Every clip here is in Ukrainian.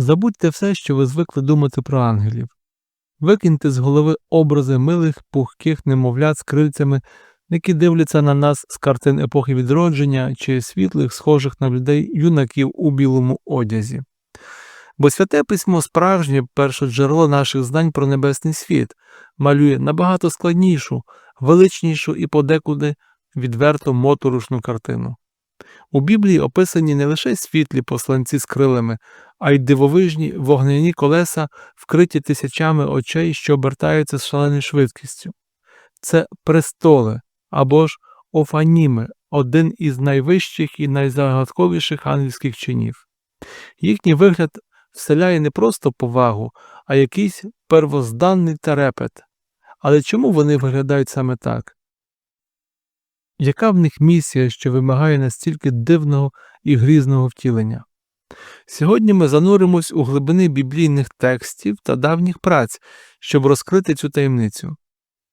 Забудьте все, що ви звикли думати про ангелів. Викиньте з голови образи милих, пухких немовлят з крильцями, які дивляться на нас з картин епохи відродження чи світлих, схожих на людей юнаків у білому одязі. Бо святе письмо справжнє першоджерело наших знань про небесний світ, малює набагато складнішу, величнішу і подекуди відверто моторошну картину. У Біблії описані не лише світлі посланці з крилами, а й дивовижні вогняні колеса, вкриті тисячами очей, що обертаються з шаленою швидкістю. Це престоли або ж офаніми, один із найвищих і найзагадковіших ангельських чинів. Їхній вигляд вселяє не просто повагу, а якийсь первозданний терепет. Але чому вони виглядають саме так? Яка в них місія, що вимагає настільки дивного і грізного втілення? Сьогодні ми зануримось у глибини біблійних текстів та давніх праць, щоб розкрити цю таємницю.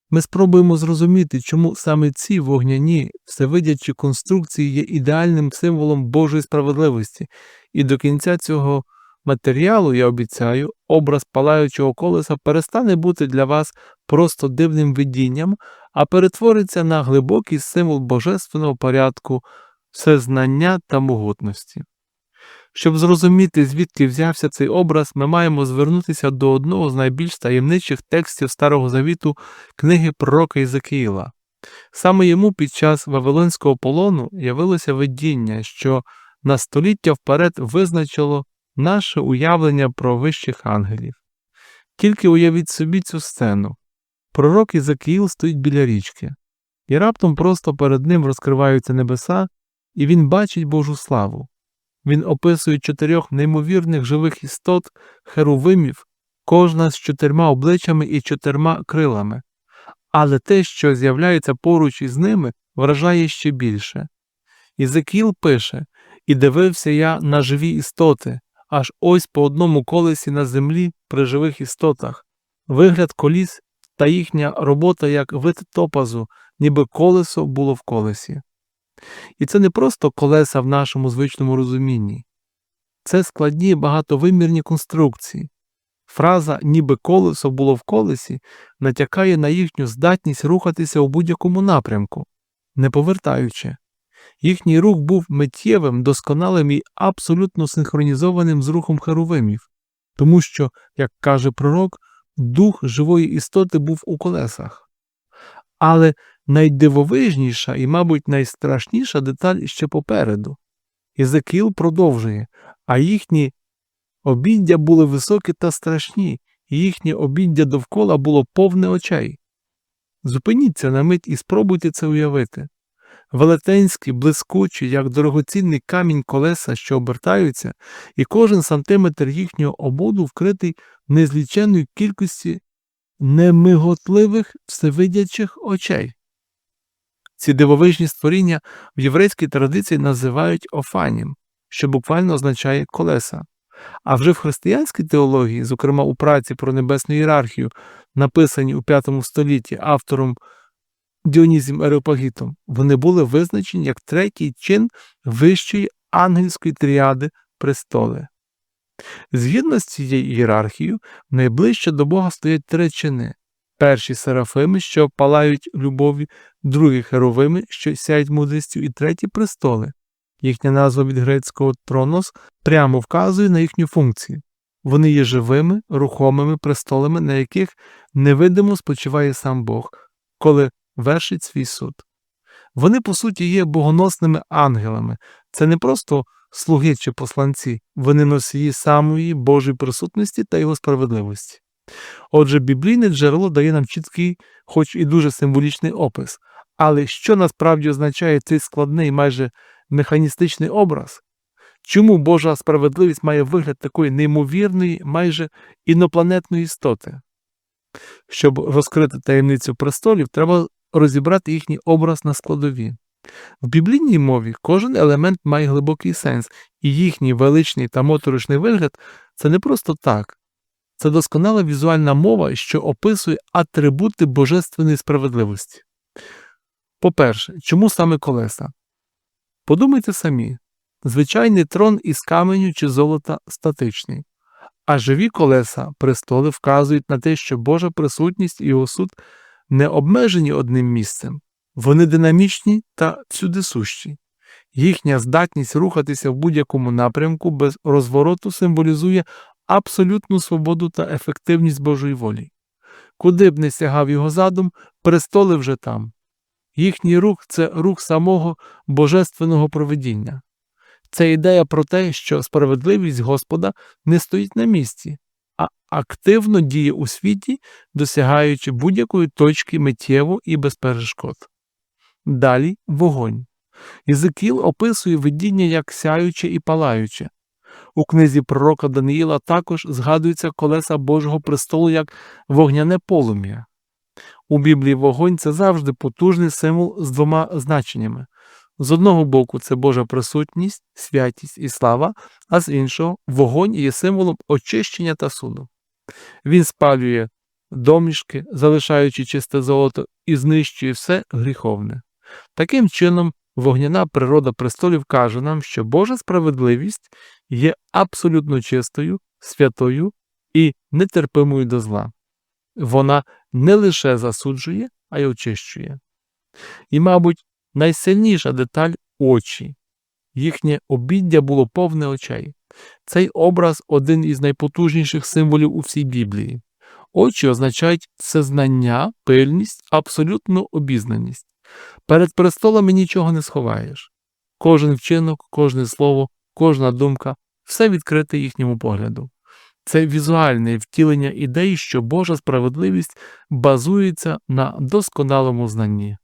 Ми спробуємо зрозуміти, чому саме ці вогняні, всевидячі конструкції є ідеальним символом Божої справедливості, і до кінця цього матеріалу, я обіцяю, образ палаючого колеса перестане бути для вас просто дивним видінням, а перетвориться на глибокий символ божественного порядку, всезнання та могутності. Щоб зрозуміти, звідки взявся цей образ, ми маємо звернутися до одного з найбільш таємничих текстів Старого Завіту книги пророка Ізекіїла. Саме йому під час Вавилонського полону явилося видіння, що на століття вперед визначило наше уявлення про вищих ангелів. Тільки уявіть собі цю сцену. Пророк Ізекіїл стоїть біля річки, і раптом просто перед ним розкриваються небеса, і він бачить Божу славу. Він описує чотирьох неймовірних живих істот, херувимів, кожна з чотирма обличчями і чотирма крилами. Але те, що з'являється поруч із ними, вражає ще більше. Ізекіл пише І дивився я на живі істоти, аж ось по одному колесі на землі при живих істотах, вигляд коліс та їхня робота як вид топазу, ніби колесо було в колесі. І це не просто колеса в нашому звичному розумінні, це складні багатовимірні конструкції. Фраза ніби колесо було в колесі натякає на їхню здатність рухатися у будь-якому напрямку, не повертаючи. Їхній рух був миттєвим, досконалим і абсолютно синхронізованим з рухом херовимів, тому що, як каже пророк, дух живої істоти був у колесах. Але найдивовижніша і, мабуть, найстрашніша деталь ще попереду. Ізекіл продовжує, а їхні обіддя були високі та страшні, і їхнє обіддя довкола було повне очей. Зупиніться на мить і спробуйте це уявити. Велетенські, блискучі, як дорогоцінний камінь колеса, що обертаються, і кожен сантиметр їхнього ободу вкритий незліченою кількості немиготливих всевидячих очей. Ці дивовижні створіння в єврейській традиції називають офанім, що буквально означає колеса. А вже в християнській теології, зокрема у праці про небесну ієрархію, написаній у V столітті автором Діонізім Ереопагітом, вони були визначені як третій чин вищої ангельської тріади престоли. Згідно з цією ієрархією, найближче до Бога стоять три чини перші серафими, що палають любові, другі херовими, що сяють мудрістю, і треті престоли. Їхня назва від грецького тронос прямо вказує на їхню функцію. Вони є живими, рухомими престолами, на яких невидимо спочиває сам Бог, коли вершить свій суд. Вони, по суті, є богоносними ангелами, це не просто слуги чи посланці, вони носії самої Божої присутності та його справедливості. Отже, біблійне джерело дає нам чіткий, хоч і дуже символічний опис, але що насправді означає цей складний, майже механістичний образ? Чому Божа справедливість має вигляд такої неймовірної, майже інопланетної істоти? Щоб розкрити таємницю престолів, треба розібрати їхній образ на складові. В біблійній мові кожен елемент має глибокий сенс, і їхній величний та моторошний вигляд це не просто так, це досконала візуальна мова, що описує атрибути божественної справедливості. По-перше, чому саме колеса? Подумайте самі звичайний трон із каменю чи золота статичний, А живі колеса престоли вказують на те, що Божа присутність і його суд не обмежені одним місцем, вони динамічні та всюдисущі. Їхня здатність рухатися в будь-якому напрямку без розвороту символізує абсолютну свободу та ефективність Божої волі. Куди б не сягав його задум, престоли вже там. Їхній рух це рух самого божественного проведіння. Це ідея про те, що справедливість Господа не стоїть на місці, активно діє у світі, досягаючи будь-якої точки миттєво і без перешкод. Далі вогонь. Єзикіл описує видіння як сяюче і палаюче. У книзі пророка Даниїла також згадуються колеса Божого престолу як вогняне полум'я. У Біблії вогонь це завжди потужний символ з двома значеннями. З одного боку, це Божа присутність, святість і слава, а з іншого вогонь є символом очищення та суду. Він спалює домішки, залишаючи чисте золото, і знищує все гріховне. Таким чином, вогняна природа престолів каже нам, що Божа справедливість є абсолютно чистою, святою і нетерпимою до зла. Вона не лише засуджує, а й очищує. І, мабуть, найсильніша деталь очі. Їхнє обіддя було повне очей. Цей образ один із найпотужніших символів у всій Біблії. Очі означають всезнання, пильність, абсолютну обізнаність. Перед престолами нічого не сховаєш. Кожен вчинок, кожне слово, кожна думка все відкрите їхньому погляду. Це візуальне втілення ідеї, що Божа справедливість базується на досконалому знанні.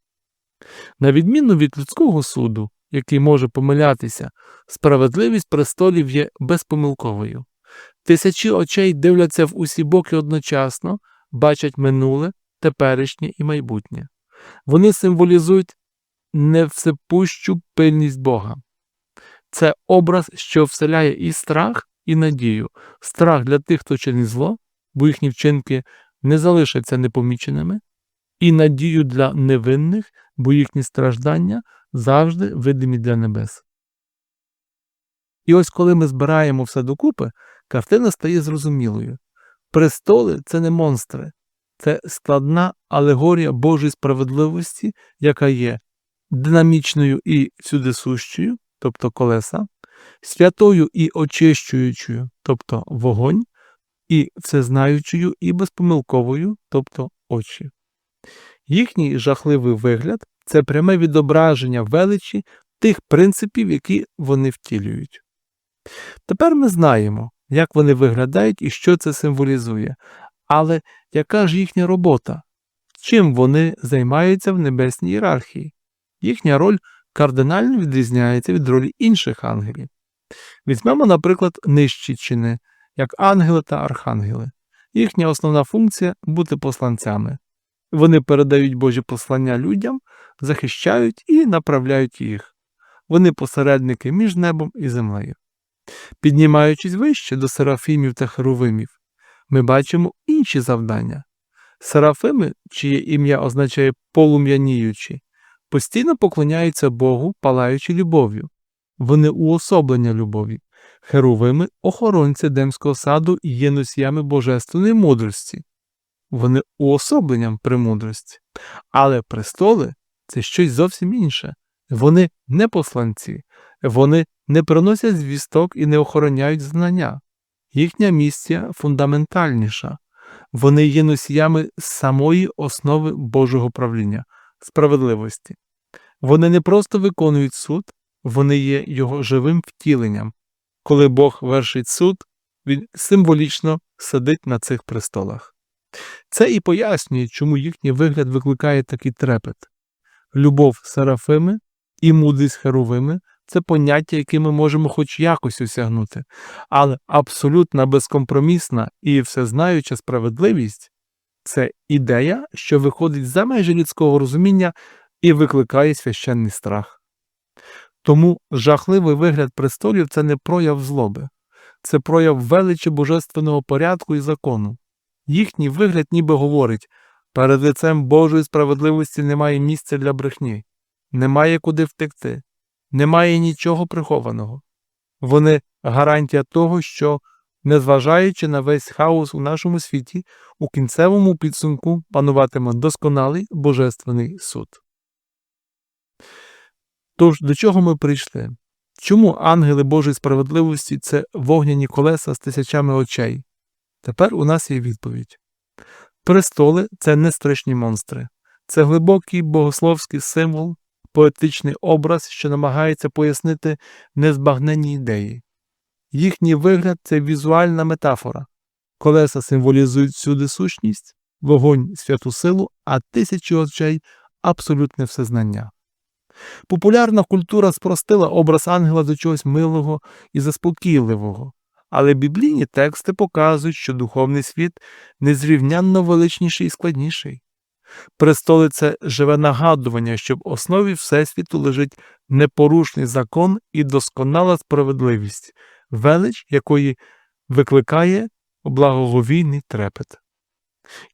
На відміну від людського суду, який може помилятися, справедливість престолів є безпомилковою. Тисячі очей дивляться в усі боки одночасно, бачать минуле, теперішнє і майбутнє. Вони символізують невсепущу пильність Бога. Це образ, що вселяє і страх, і надію, страх для тих, хто чинить зло, бо їхні вчинки не залишаться непоміченими, і надію для невинних, бо їхні страждання завжди видимі для небес. І ось коли ми збираємо все докупи, картина стає зрозумілою. Престоли це не монстри, це складна алегорія Божої справедливості, яка є динамічною і всюдисущою, тобто колеса, святою і очищуючою, тобто вогонь, і всезнаючою і безпомилковою, тобто очі. Їхній жахливий вигляд це пряме відображення величі тих принципів, які вони втілюють. Тепер ми знаємо, як вони виглядають і що це символізує, але яка ж їхня робота? Чим вони займаються в небесній ієрархії? Їхня роль кардинально відрізняється від ролі інших ангелів. Візьмемо, наприклад, нижчі чини, як ангели та архангели. Їхня основна функція бути посланцями. Вони передають Божі послання людям, захищають і направляють їх. Вони посередники між небом і землею. Піднімаючись вище до серафімів та херувимів, ми бачимо інші завдання. Серафими, чиє ім'я означає полум'яніючі, постійно поклоняються Богу, палаючи любов'ю. Вони уособлення любові, херувими охоронці Демського саду і є носіями божественної мудрості. Вони уособленням премудрості. Але престоли це щось зовсім інше. Вони не посланці, вони не приносять звісток і не охороняють знання. Їхня місія фундаментальніша. Вони є носіями самої основи Божого правління, справедливості. Вони не просто виконують суд, вони є його живим втіленням. Коли Бог вершить суд, він символічно сидить на цих престолах. Це і пояснює, чому їхній вигляд викликає такий трепет. Любов Серафими і мудрість Херовими це поняття, яке ми можемо хоч якось осягнути, але абсолютна безкомпромісна і всезнаюча справедливість це ідея, що виходить за межі людського розуміння і викликає священний страх. Тому жахливий вигляд престолів це не прояв злоби, це прояв величі божественного порядку і закону. Їхній вигляд ніби говорить перед лицем Божої справедливості немає місця для брехні, немає куди втекти, немає нічого прихованого. Вони гарантія того, що Незважаючи на весь хаос у нашому світі, у кінцевому підсумку пануватиме досконалий божественний суд. Тож до чого ми прийшли? Чому ангели Божої справедливості це вогняні колеса з тисячами очей? Тепер у нас є відповідь. Престоли це не страшні монстри, це глибокий богословський символ, поетичний образ, що намагається пояснити незбагненні ідеї. Їхній вигляд це візуальна метафора. Колеса символізують всюди сущність, вогонь святу силу, а тисячі очей абсолютне всезнання. Популярна культура спростила образ ангела до чогось милого і заспокійливого, але біблійні тексти показують, що духовний світ незрівнянно величніший і складніший. Престоли це живе нагадування, що в основі Всесвіту лежить непорушний закон і досконала справедливість, велич якої викликає благоговійний трепет.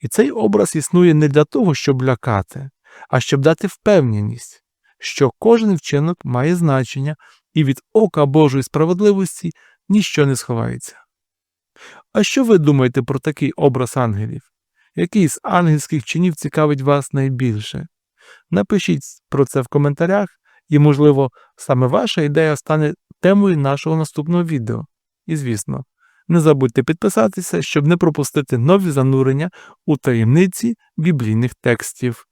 І цей образ існує не для того, щоб лякати, а щоб дати впевненість, що кожен вчинок має значення і від ока Божої справедливості ніщо не сховається. А що ви думаєте про такий образ ангелів? Який з ангельських чинів цікавить вас найбільше? Напишіть про це в коментарях, і, можливо, саме ваша ідея стане темою нашого наступного відео. І, звісно, не забудьте підписатися, щоб не пропустити нові занурення у таємниці біблійних текстів.